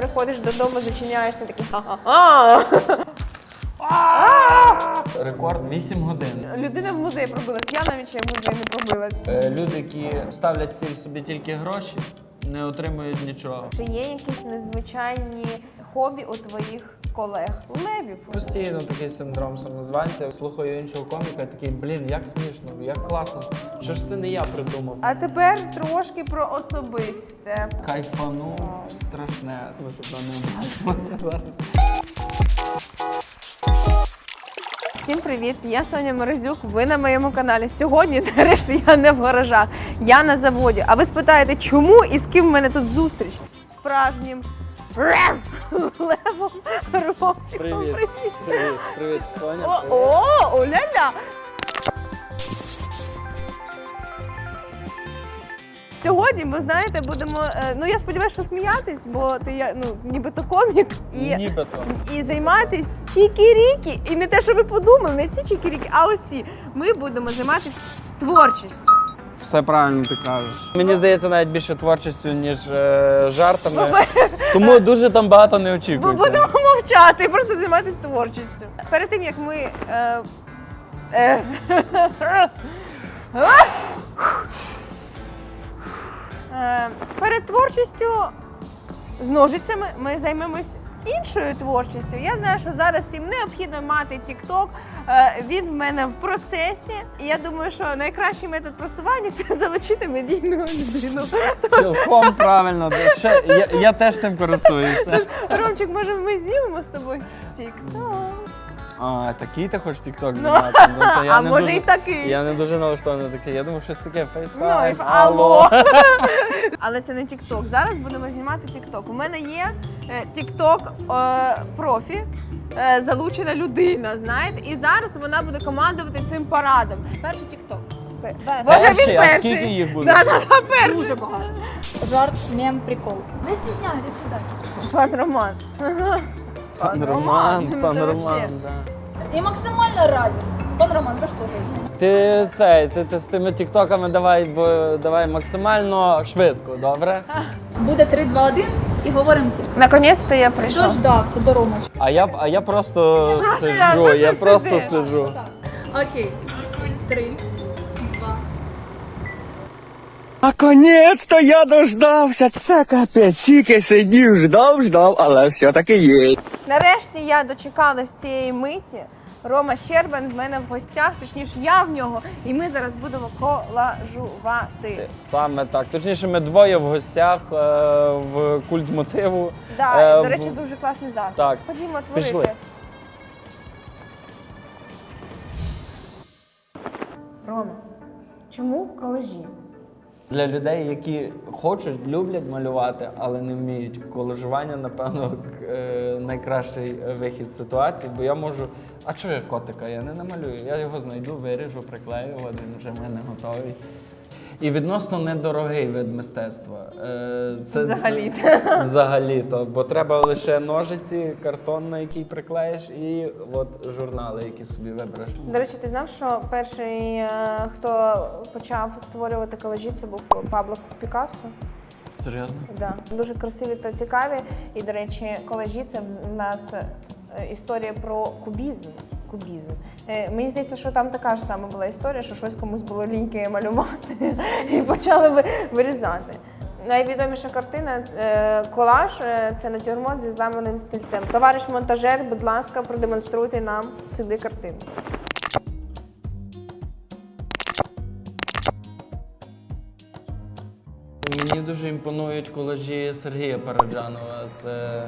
приходиш додому, зачиняєшся такий ха-ха-ха. Рекорд 8 годин. Людина в музей пробилась, я навіть ще в музей не пробилась. Е, Люди, які ставлять ціль собі тільки гроші, не отримують нічого. Чи є якісь незвичайні хобі у твоїх колег? Левів. Постійно такий синдром самозванця. Слухаю іншого коміка, такий, блін, як смішно, як класно. Що ж це не я придумав? А тепер трошки про особисте. Кайфану страшне. Ми щоб не зараз. Всім привіт! Я Соня Морозюк. Ви на моєму каналі. Сьогодні, нарешті, я не в гаражах, я на заводі. А ви спитаєте, чому і з ким в мене тут зустріч? Справжнім левом Ромчиком. Привіт. Привіт, привіт, Соня. О, о, оля-ля! Сьогодні ми знаєте, будемо. е, Ну я сподіваюся, що сміятись, бо ти я ну нібито комік і, Нібито. і займатись чікірікі. І не те, що ви подумали, не ці чікірікі, а оці. Ми будемо займатися творчістю. Все правильно ти кажеш. Мені здається, навіть більше творчістю, ніж е, жартами. Бо Тому дуже там багато не Ми очікуйте. будемо мовчати і просто займатися творчістю. Перед тим як ми. Е, е, е, перед творчістю з ножицями ми займемось іншою творчістю. Я знаю, що зараз всім необхідно мати TikTok. Е, Він в мене в процесі. І я думаю, що найкращий метод просування це залучити медійну людину. Цілком правильно. Ще, я, я теж тим користуюся. Ромчик, може, ми знімемо з тобою TikTok? А, такий ти хочеш тікток Ну, знімати? Ну, то я а не може дуже, і такий. Я не дуже налаштований на таке. Я думав, щось таке Ну, фейстайм. і алло. Але це не TikTok. Зараз будемо знімати TikTok. У мене є е, TikTok е, профі. е, Залучена людина, знаєте, і зараз вона буде командувати цим парадом. Перший тікток. Боже, він Перший? А перший. скільки їх буде? Да, да, да, перший. Дуже багато. Жарт, мем, прикол. Не стісняйтесь, сідай. Пан Роман. Пан Роман, ну пан це Роман, вообще. да. І максимально радісно. Пан Роман, ви ж теж. Ти цей, ти, ти з тими тіктоками давай, бо давай максимально швидко, добре? Буде 3, 2, 1 і говоримо тільки. Наконець-то я прийшов. Дождався до Ромочки. А я, а я просто сиджу, я просто сиджу. Отак. Окей. 3, 2, Наконец-то я дождався. Це капець. Тільки сидів, ждав, ждав, але все-таки є. Нарешті я дочекалась цієї миті. Рома Щербан в мене в гостях, точніше, я в нього, і ми зараз будемо колажувати. Саме так. Точніше, ми двоє в гостях е, в культ мотиву. Да, Е, до речі, в- дуже класний заклад. Так. Ходімо творити. Пішли. Рома, чому колежі? Для людей, які хочуть, люблять малювати, але не вміють. Колажування, напевно, е, найкращий вихід ситуації, бо я можу. А чого я котика? Я не намалюю. Я його знайду, виріжу, приклею, один вже в мене готовий. І відносно недорогий вид мистецтва. Е, Це, Взагалі. це- взагалі-то. Бо треба лише ножиці, картон, на який приклеїш, і от журнали, які собі вибереш. До речі, ти знав, що перший, е, хто почав створювати колежі, це був Пабло Пікассо? Серйозно? Да. Дуже красиві та цікаві. І, до речі, колежі це в нас е, історія про кубізм. Кубізм. Е, Мені здається, що там така ж сама була історія, що щось комусь було ліньки малювати і почали ви- вирізати. Найвідоміша картина е, колаж е, це натюрморт зі зламаним стільцем. Товариш монтажер, будь ласка, продемонструйте нам сюди картину. Мені дуже імпонують колажі Сергія Параджанова. Це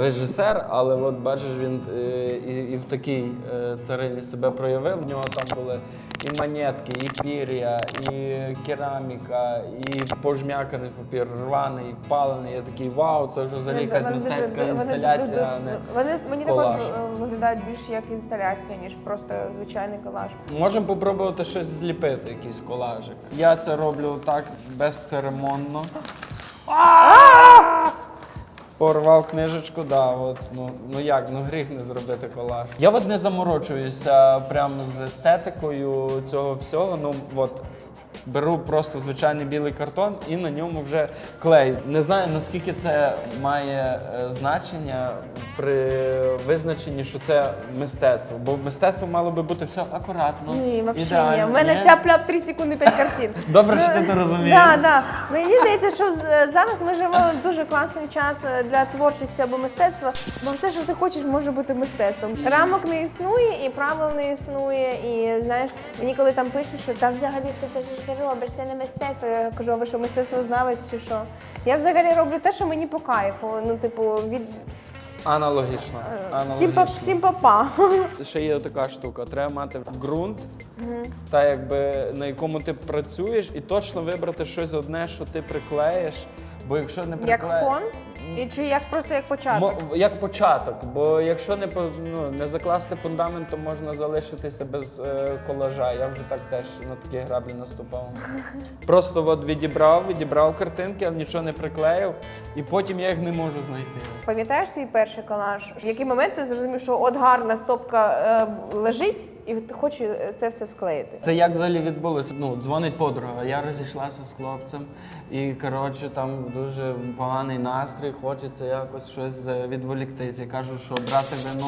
режисер, але от бачиш, він е, і, і в такій е, царині себе проявив. В нього там були і монетки, і пір'я, і кераміка, і пожмяканий папір, рваний, і палений. Я такий вау, це вже взагалі якась мистецька вони- інсталяція. а не Вони мені колаж. е, виглядають більш як інсталяція, ніж просто звичайний колаж. Можемо попробувати щось зліпити, якийсь колажик. Я це роблю так безцеремонно. Порвав книжечку, да, от, ну, ну як, ну гріх не зробити колаж. Я от не заморочуюся прямо з естетикою цього всього. Ну от Беру просто звичайний білий картон і на ньому вже клею. Не знаю наскільки це має е, значення при визначенні, що це мистецтво. Бо мистецтво мало би бути все акуратно. Ні, взагалі ні. У мене тяп-ляп 3 секунди 5 картин. Добре, що ти це розумієш. Да, да. Мені здається, що зараз ми живемо в дуже класний час е, для творчості або мистецтва, бо все, що ти хочеш, може бути мистецтвом. Рамок не існує і правил не існує. І знаєш, мені коли там пишуть, що там взагалі все що ти робиш, це не мистецтво. Я кажу, а ви що мистецтвознавець чи що? Я взагалі роблю те, що мені по кайфу. Ну, типу, від Аналогічно. всім, па- Аналогічно. всім папа. Ще є така штука. Треба мати ґрунт, та якби на якому ти працюєш, і точно вибрати щось одне, що ти приклеїш. Бо якщо не Як фон, і чи як просто як початок. Мо- як початок, бо якщо не по- ну, не закласти фундамент, то можна залишитися без е, колажа. Я вже так теж на такі граблі наступав. Просто от відібрав, відібрав картинки, а нічого не приклеїв, і потім я їх не можу знайти. Пам'ятаєш свій перший колаж? В який момент ти зрозумів, що от гарна стопка е, лежить, і ти хочеш це все склеїти? Це як взагалі відбулося? Ну, дзвонить подруга, я розійшлася з хлопцем, і коротше там дуже поганий настрій, хочеться якось щось е, відволіктися. Я кажу, що брати вино,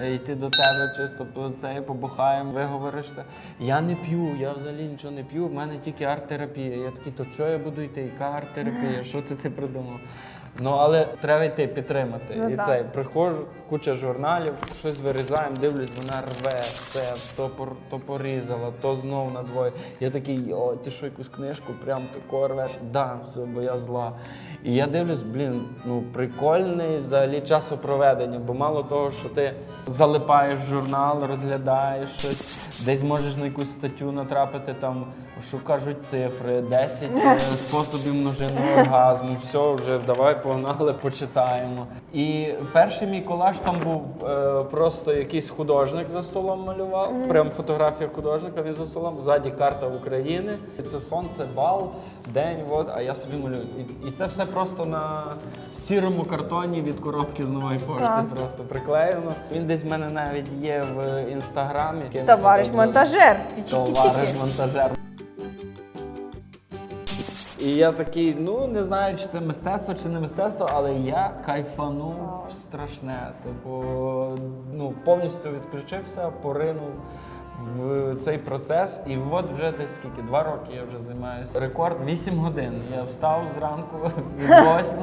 е, йти до тебе, чисто по цей побухаємо, виговоришся. Я не п'ю, я взагалі нічого не п'ю, в мене тільки арт-терапія. Я такий, то що я буду йти? Яка арт-терапія? Що ти, ти придумав? Ну але треба йти підтримати. Ну, і так. цей приходжу, куча журналів, щось вирізаємо, дивлюсь, вона рве, все, то, пор- то порізала, то знов на двоє. Я такий, о, ти що якусь книжку, прям тако рвеш, да, все, бо я зла. І я дивлюсь, блін, ну прикольний взагалі часопроведення, бо мало того, що ти залипаєш в журнал, розглядаєш щось, десь можеш на якусь статтю натрапити там. Що кажуть цифри, 10 е, способів множини оргазму, все, вже давай погнали, почитаємо. І перший мій колаж там був е, просто якийсь художник за столом малював, прям фотографія художника він за столом, ззаді карта України. Це сонце, бал, день, от, а я собі малюю. І, і це все просто на сірому картоні від коробки з нової пошти Клас. просто приклеєно. Він десь в мене навіть є в інстаграмі. Товариш монтажер. Товариш монтажер. І я такий, ну не знаю, чи це мистецтво, чи не мистецтво, але я кайфанув страшне. Типу, ну повністю відключився, поринув в цей процес. І от вже десь скільки, два роки я вже займаюся. Рекорд 8 годин. Я встав зранку від 8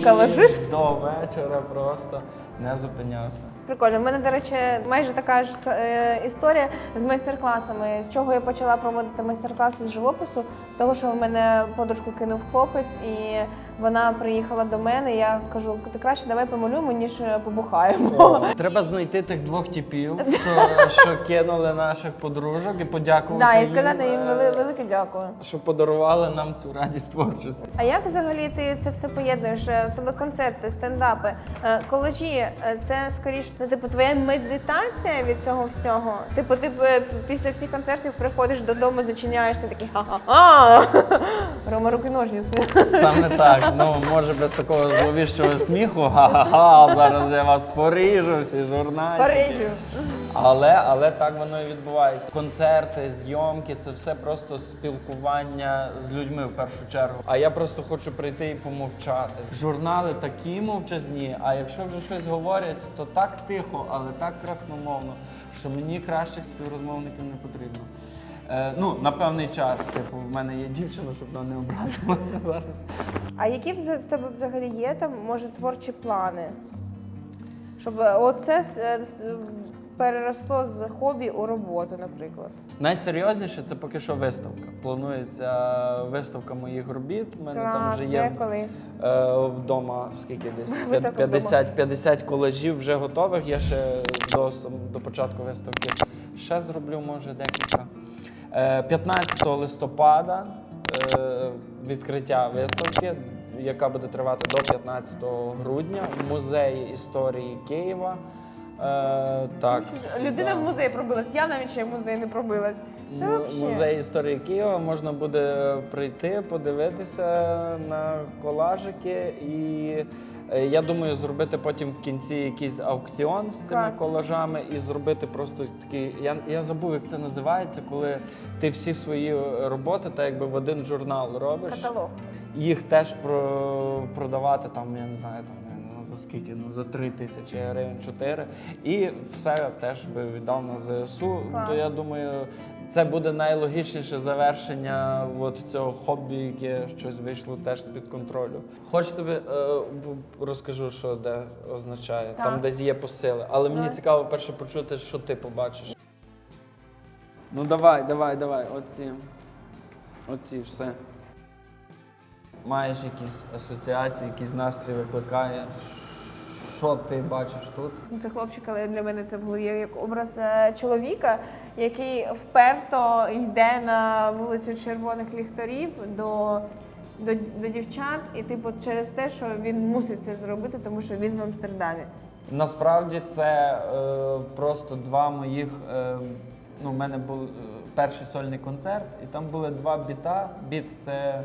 і Колажист? до вечора просто не зупинявся. Прикольно. У мене, до речі, майже така ж е, історія з майстер-класами. З чого я почала проводити майстер-класи з живопису? З того, що в мене подружку кинув хлопець, і вона приїхала до мене. Я кажу, ти краще давай помалюємо, ніж е, побухаємо. Треба знайти тих двох типів, що, що кинули наших подружок, і подякувати Да, і їм, сказати їм е, вели- велике дякую. що подарували нам цю радість творчості. А як взагалі ти це все поєднуєш? Е, В тебе концерти, стендапи, е, колажі е, це скоріш ну, типу твоя медитація від цього всього. Типу, ти е, після всіх концертів приходиш додому, зачиняєшся такий ха-ха-ха. Рома руки ножниці. Саме так. Ну може без такого зловіщого сміху, ха-ха-ха, зараз я вас поріжу, всі журналі. Парижу. Але, але так воно і відбувається. Концерти, зйомки це все просто спілкування з людьми в першу чергу. А я просто хочу прийти і помовчати. Журнали такі мовчазні, а якщо вже щось говорять, то так тихо, але так красномовно, що мені кращих співрозмовників не потрібно. Е, ну, на певний час. Типу, в мене є дівчина, щоб вона не образилася зараз. А які вза- в тебе взагалі є там, може, творчі плани? Щоб е, оце с- е, с- переросло з хобі у роботу, наприклад. Найсерйозніше це поки що виставка. Планується виставка моїх робіт. У мене там вже є де, коли? е, вдома скільки десь Виставка 50, 50 колажів вже готових. Я ще до, сам- до початку виставки ще зроблю, може, декілька. Е, 15 листопада е, відкриття виставки, яка буде тривати до 15 грудня в музеї історії Києва. Е, так. Людина в музей пробилась, я навіть ще в музей не пробилась. Це Му- взагалі. Музей історії Києва можна буде прийти, подивитися на колажики, і е, я думаю, зробити потім в кінці якийсь аукціон з цими Клас. колажами і зробити просто такий. Я, я забув, як це називається, коли ти всі свої роботи так якби в один журнал робиш. Каталог. Їх теж про, продавати там, я не знаю, там. Ну, За скільки? Ну за 3 тисячі гривень, 4. І все теж би віддав на ЗСУ. Клас. То я думаю, це буде найлогічніше завершення от цього хобі, яке щось вийшло теж з-під контролю. Хоч тобі е, розкажу, що де означає, Так. там десь є посили. Але мені цікаво перше почути, що ти побачиш. Ну давай, давай, давай, оці. Оці все. Маєш якісь асоціації, якийсь настрій викликає. Що ти бачиш тут? Це хлопчик, але для мене це був як образ е, чоловіка, який вперто йде на вулицю червоних ліхтарів до, до, до дівчат, і типу через те, що він мусить це зробити, тому що він в Амстердамі. Насправді це е, просто два моїх. Е, ну, у мене був е, перший сольний концерт, і там були два біта. Біт це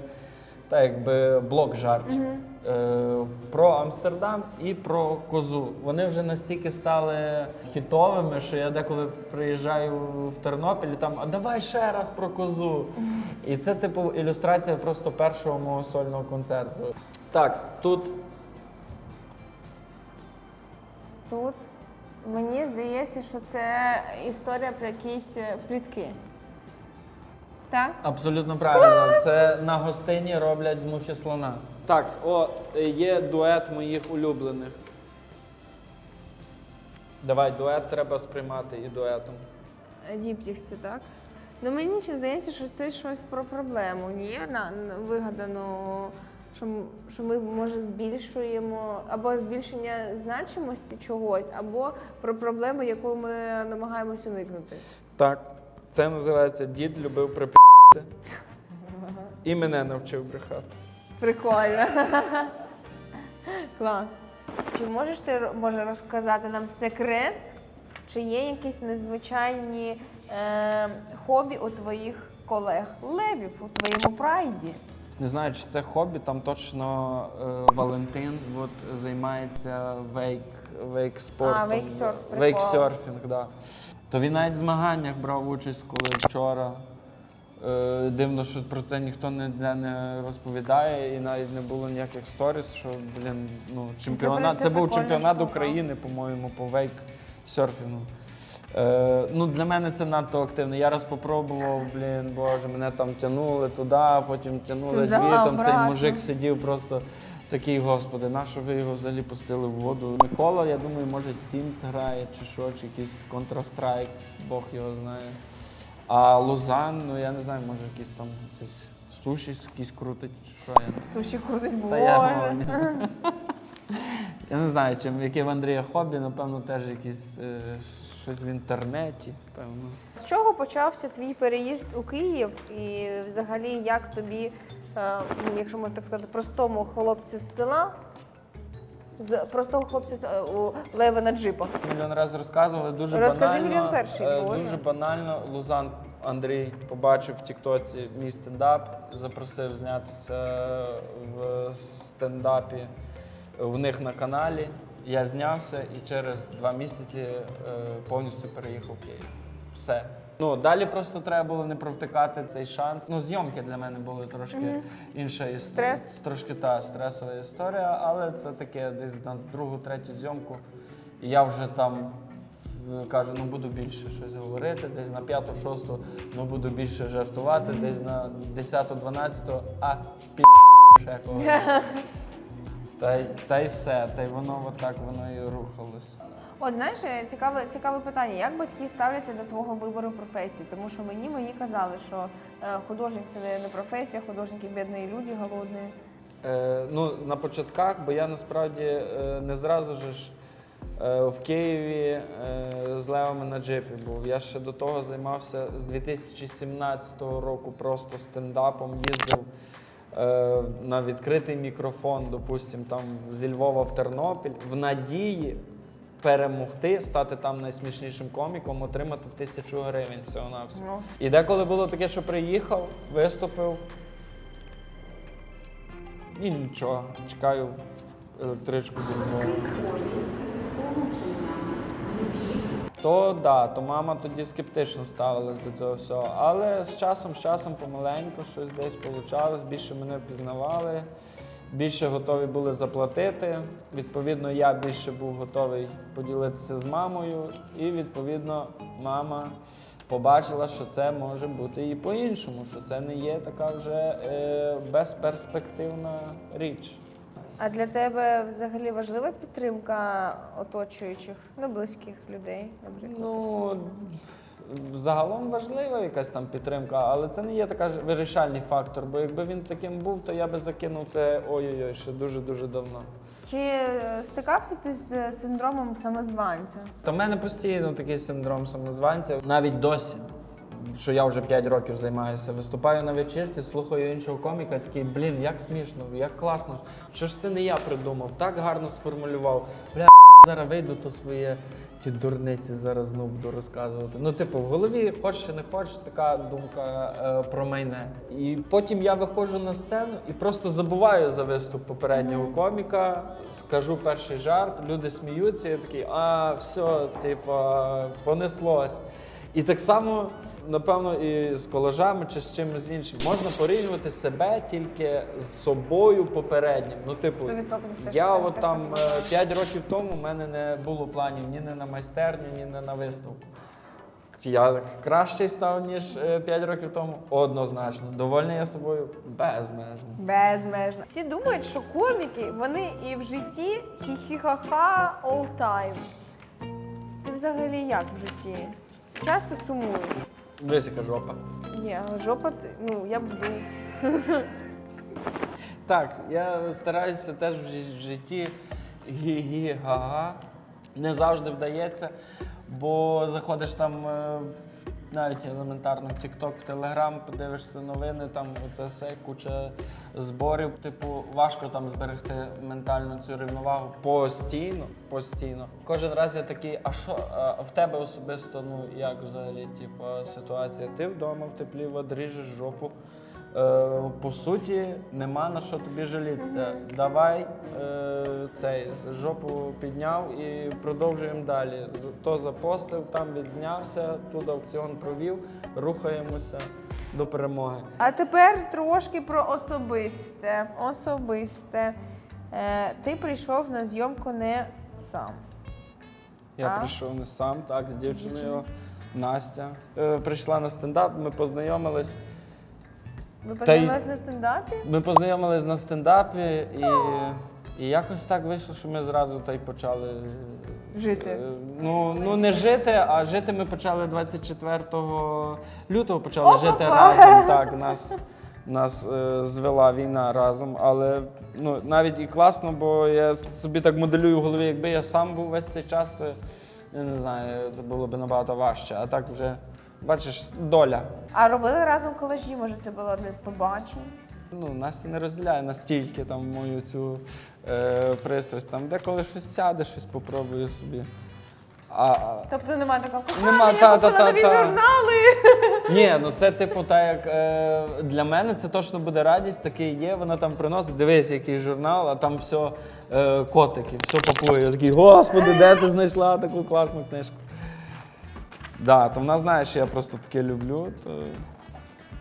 так, якби блок жартів. Е, про Амстердам і про козу. Вони вже настільки стали хітовими, що я деколи приїжджаю в Тернопіль і там, а давай ще раз про козу. І це, типу, ілюстрація просто першого мого сольного концерту. Так, тут Тут мені здається, що це історія про якісь плітки. Так? Абсолютно правильно. Це на гостині роблять з мухи слона. Так, о, є дует моїх улюблених. Давай, дует треба сприймати і дуетом. Діптіх це так. Ну мені ще здається, що це щось про проблему. Ні, на, на вигадано, що, м- що ми може збільшуємо або збільшення значимості чогось, або про проблему, яку ми намагаємось уникнути. Так. Це називається Дід любив припити. І мене навчив брехати. Прикольно. Клас. Чи можеш ти може розказати нам секрет, чи є якісь незвичайні е, хобі у твоїх колег левів у твоєму прайді? Не знаю, чи це хобі, там точно е, Валентин от, займається вейк, вейк-спортом. А, вейксерф, прикол. Вейксерфінг, да. То він навіть в змаганнях брав участь, коли вчора. Е, дивно, що про це ніхто не, не- не розповідає, і навіть не було ніяких сторіс, що, блін, ну, чемпіонат. це Це, був прикольна чемпіонат штука. України, по-моєму, по вейк-серфінгу. Е, ну, для мене це надто активно. Я раз попробував, блін, боже, мене там тягнули туди, потім тягнули Сюди, звітом. Цей обратно. мужик сидів просто такий, господи, на що ви його взагалі пустили в воду? Микола, я думаю, може Sims грає чи що, чи якийсь Counter-Strike, Бог його знає. А Лозан, ну я не знаю, може якийсь там якийсь суші якийсь крутить, чи що я не знаю. Суші крутить Та я, боже. говорю. я не знаю, чим яке в Андрія хобі, напевно, теж якісь е, щось в інтернеті, певно. З чого почався твій переїзд у Київ і взагалі як тобі, якщо можна так сказати, простому хлопцю з села, з простого хлопця з- е, у лева на джипах? Мільйон разів розказували, дуже Розкажи банально. мільйон перший, е, Боже. дуже банально. Лузан Андрій побачив в Тіктоці мій стендап, запросив знятися в стендапі в них на каналі. Я знявся і через два місяці е, повністю переїхав в Київ. Все. Ну, далі просто треба було не провтикати цей шанс. Ну, зйомки для мене були трошки інша історія. Стрес? Трошки та стресова історія, але це таке десь на другу, третю зйомку. І я вже там е, кажу, ну буду більше щось говорити, десь на п'яту, шосту, ну буду більше жартувати, десь на десяту, дванадцяту, а пі ще когось. Та й, та й все, та й воно отак воно і рухалось. От знаєш, е, цікаве, цікаве питання. Як батьки ставляться до твого вибору професії? Тому що мені мої казали, що е, художник це не професія, художники бідні люди, голодні. Е, ну, на початках, бо я насправді е, не зразу ж е, в Києві е, з левами на джипі був. Я ще до того займався з 2017 року просто стендапом, їздив е, на відкритий мікрофон, допустим, там зі Львова в Тернопіль, в надії, перемогти, стати там найсмішнішим коміком, отримати тисячу гривень всього на все. Ну. І деколи було таке, що приїхав, виступив. І нічого, чекаю електричку до Львова. То да, то мама тоді скептично ставилась до цього всього. Але з часом, з часом помаленьку щось десь получалось, більше мене впізнавали, більше готові були заплатити. Відповідно, я більше був готовий поділитися з мамою, і відповідно мама побачила, що це може бути і по-іншому, що це не є така вже е, безперспективна річ. А для тебе взагалі важлива підтримка оточуючих, ну, близьких людей, наприклад? Ну, загалом важлива якась там підтримка, але це не є така ж вирішальний фактор, бо якби він таким був, то я би закинув це ой-ой-ой, ще дуже-дуже давно. Чи е, стикався ти з синдромом самозванця? Та в мене постійно такий синдром самозванця, навіть досі. Що я вже 5 років займаюся, виступаю на вечірці, слухаю іншого коміка, такий, блін, як смішно, як класно. Що ж це не я придумав, так гарно сформулював. Бля, зараз вийду, то своє ті дурниці зараз знову буду розказувати. Ну, типу, в голові, хочеш чи не хочеш, така думка е, про майне. І потім я виходжу на сцену і просто забуваю за виступ попереднього коміка, скажу перший жарт, люди сміються, я такий, а, все, типу, понеслось. І так само, напевно, і з колежами чи з чимось іншим. Можна порівнювати себе тільки з собою попереднім. Ну, типу, я от там так 5 років тому в мене не було планів ні на майстерню, ні на виставку. Я кращий став, ніж 5 років тому. Однозначно. Довольний я собою безмежно. Безмежно. Всі думають, що коміки вони і в житті хі-хі-ха-ха all time. Ти взагалі як в житті? Часто сумуєш? Висіка жопа. Ні, жопа, ти- ну я буду. Так, я стараюся теж в жи- в житті гі-гі-га-га. Не завжди вдається, бо заходиш там е, в- навіть елементарно TikTok, в Telegram, подивишся новини, там оце все, куча зборів. Типу, важко там зберегти ментальну цю рівновагу постійно, постійно. Кожен раз я такий, а що а в тебе особисто, ну як взагалі, типу, ситуація? Ти вдома в теплі водріжеш жопу. Е, по суті, нема на що тобі жалітися. Давай е, цей жопу підняв і продовжуємо далі. То запостив, там відзнявся, тут аукціон провів, рухаємося до перемоги. А тепер трошки про особисте. Особисте. Е, ти прийшов на зйомку не сам. Я А? прийшов не сам, так, з дівчиною Настя. Е, прийшла на стендап, ми познайомились. Ви Та й- познайомились на стендапі? Ми познайомились на стендапі і, і якось так вийшло, що ми зразу та й почали Жити. Е, Ну, ну не жити, а жити ми почали 24 лютого почали Опа-па! жити разом. Так, нас, нас е, звела війна разом. Але ну, навіть і класно, бо я собі так моделюю в голові, якби я сам був весь цей час, то я не знаю, це було б набагато важче. А так вже, бачиш, доля. А робили разом колежі, може це було одне з побачень. Ну, Настя не розділяє настільки там мою цю е, пристрасть. Там деколи щось сяде, щось попробую собі. А, Тобто немає такого Нема, «Кохана, та, я та, купила та, нові та. журнали. Ні, ну це типу так як е, для мене це точно буде радість, такий є. Вона там приносить, дивись, який журнал, а там все е, котики, все папує. Я такий, господи, де ти знайшла таку класну книжку? Да, то вона знає, що я просто таке люблю. То...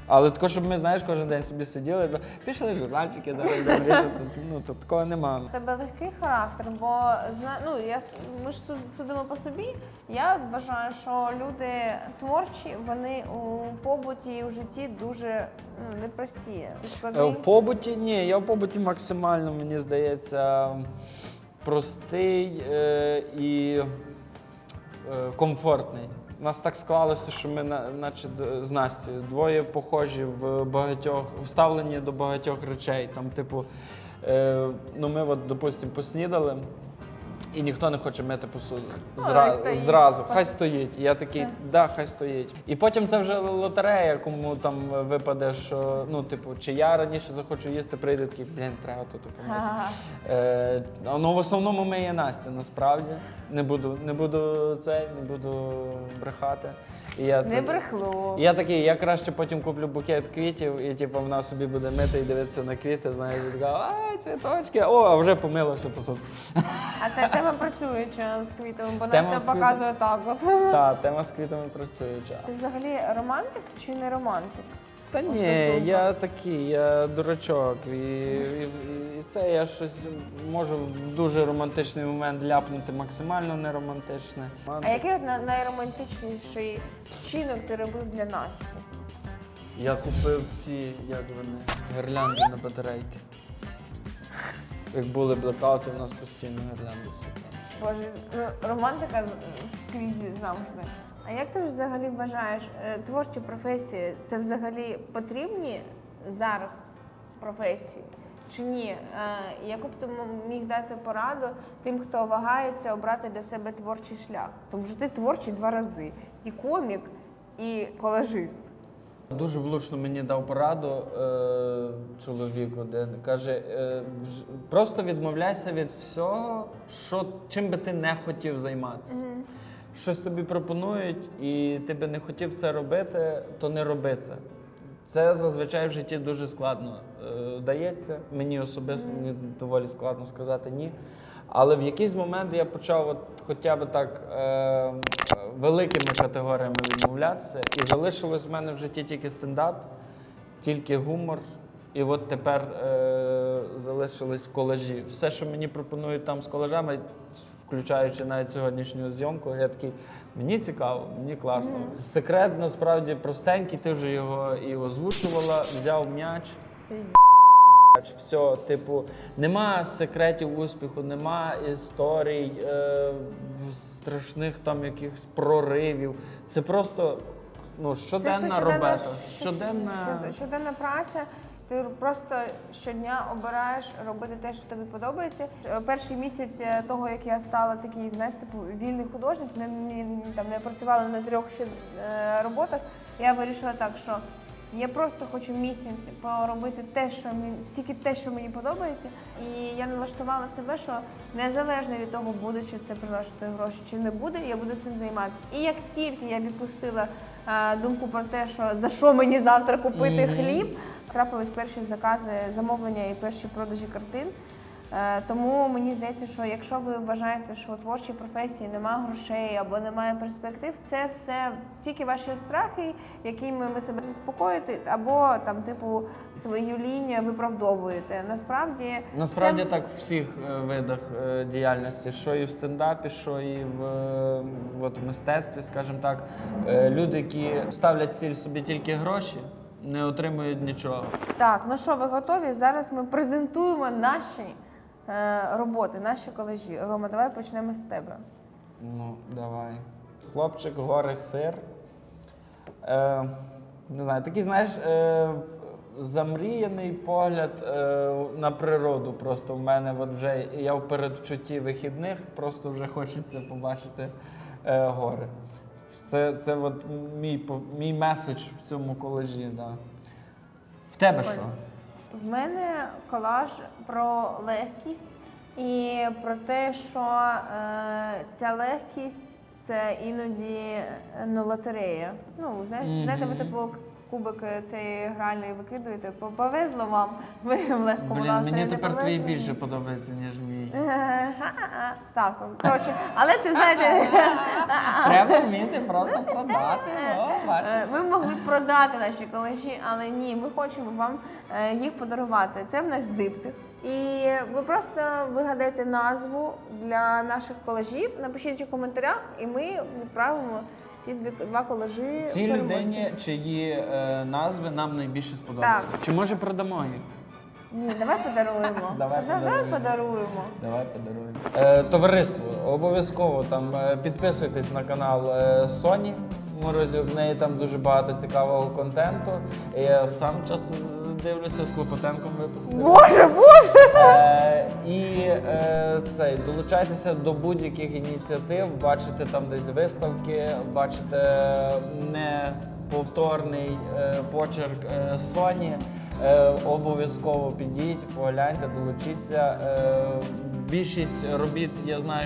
Але тако, щоб ми, знаєш, кожен день собі сиділи, то пішли журнальчики зараз йдемо різати. Ну, то такого нема. У тебе легкий характер, бо ну, я, ми ж судимо по собі. Я вважаю, що люди творчі, вони у побуті і у житті дуже ну, непрості. Е. В побуті ні, я в побуті максимально, мені здається, простий е, і е, комфортний. У нас так склалося, що ми на- наче з Настю двоє похожі в багатьох, вставлені до багатьох речей. Там, типу, е, ну ми, от, допустимо, поснідали. І ніхто не хоче мити посуду. Хай Зра- стоїть. зразу, хай стоїть. І я такий, да, хай стоїть. І потім це вже лотерея, кому там випаде, що ну, типу, чи я раніше захочу їсти, прийде такий, блін, треба тут помити. Ага. Е, ну, в основному ми є Настя, насправді. Не буду, не буду цей, не буду брехати. І я Не це- брехло. Я такий, я краще потім куплю букет квітів, і типу вона собі буде мити і дивитися на квіти, знаєш, і така, а, цвіточки, о, а вже помила все посуд. А та тема працююча з квітами, бо Тема нас з квітами. показує так от. Та, тема з квітами працююча. Ти взагалі романтик чи не романтик? Та ні, я такий, я дурачок. І, і, і це я щось можу в дуже романтичний момент ляпнути максимально неромантичне. А який от на- найромантичніший вчинок ти робив для Насті? Я купив ці, як вони, гірлянди на батарейки. Як були блекаути, у нас постійно гірлянди світили. Боже, ну, романтика з- скрізь завжди. А як ти взагалі вважаєш, е, творчі професії це взагалі потрібні зараз професії? Чи ні? Е, Яку б ти міг дати пораду тим, хто вагається обрати для себе творчий шлях? Тому що ти творчий два рази: і комік, і колажист. Дуже влучно мені дав пораду е, чоловік один. Каже, е, просто відмовляйся від всього, що, чим би ти не хотів займатися. Щось тобі пропонують, і ти би не хотів це робити, то не роби це. Це зазвичай в житті дуже складно е, дається. Мені особисто мені доволі складно сказати ні. Але в якийсь момент я почав от хоча б так е, великими категоріями відмовлятися, і залишилось в мене в житті тільки стендап, тільки гумор. І от тепер е, залишились колажі. Все, що мені пропонують там з колажами, включаючи навіть сьогоднішню зйомку, я такий, мені цікаво, мені класно. Секрет насправді простенький, ти вже його і озвучувала, взяв м'яч. Все, типу, нема секретів успіху, нема історій е, страшних там якихось проривів. Це просто ну, щоденна робота. щоденна, Щоденна. щоденна праця. Ти просто щодня обираєш робити те, що тобі подобається. Е, Перший місяць е, того, як я стала такий, знаєш, типу вільний художник, не, не, там не працювала на трьох ще е, роботах. Я вирішила так, що я просто хочу місяць поробити те, що мені тільки те, що мені подобається. І я налаштувала себе, що незалежно від того, буде чи це приносити гроші, чи не буде, я буду цим займатися. І як тільки я відпустила е, думку про те, що за що мені завтра купити Мгм. хліб, трапились перші закази, замовлення і перші продажі картин. Е, Тому мені здається, що якщо ви вважаєте, що у творчій професії немає грошей або немає перспектив, це все тільки ваші страхи, якими ви себе заспокоїте, або там, типу, свою лінію виправдовуєте. Насправді Насправді це... так в всіх е, видах е, діяльності, що і в стендапі, що і в, от, в мистецтві, скажімо так. Люди, які ставлять ціль собі тільки гроші, не отримують нічого. Так, ну що, ви готові? Зараз ми презентуємо наші е, роботи, наші колежі. Рома, давай почнемо з тебе. Ну, давай. Хлопчик, гори, сир. Е, не знаю, такий, знаєш, е, замріяний погляд е, на природу. Просто в мене от вже я в передвчутті вихідних, просто вже хочеться побачити е, гори. Це, це от мій, мій меседж в цьому колажі. Да. В тебе що? В мене колаж про легкість і про те, що е, ця легкість це іноді е, ну, лотерея. Ну, знаєш, Мгм. знаєте, ви типу кубик е, цей гральний викидуєте. Повезло вам. Ви в легкому Блін, настрої мені не тепер твої повезло. більше подобаються, ніж мій. Так, коротше, але це знаєте. Треба вміти просто продати. О, бачиш. Е, Ми могли б продати наші колежі, але ні, ми хочемо вам е, їх подарувати. Це в нас диптих. І ви просто вигадаєте назву для наших колежів, напишіть у коментарях, і ми відправимо ці дві два колежі. Цій людині, чиї е, назви нам найбільше сподобались. Так. Чи може продамо їх? Ні, давай подаруємо. Давай подаруємо. подаруємо. Давай подаруємо. Е, товариство, обов'язково там е, підписуйтесь на канал е, Соні Морозюк. В неї там дуже багато цікавого контенту. Я сам часто дивлюся з Клопотенком випуск. Боже, боже! Е, і е, цей, долучайтеся до будь-яких ініціатив, бачите там десь виставки, бачите неповторний е, почерк е, Sony. Е, обов'язково підіть, погляньте, долучіться. Е, більшість робіт я знаю.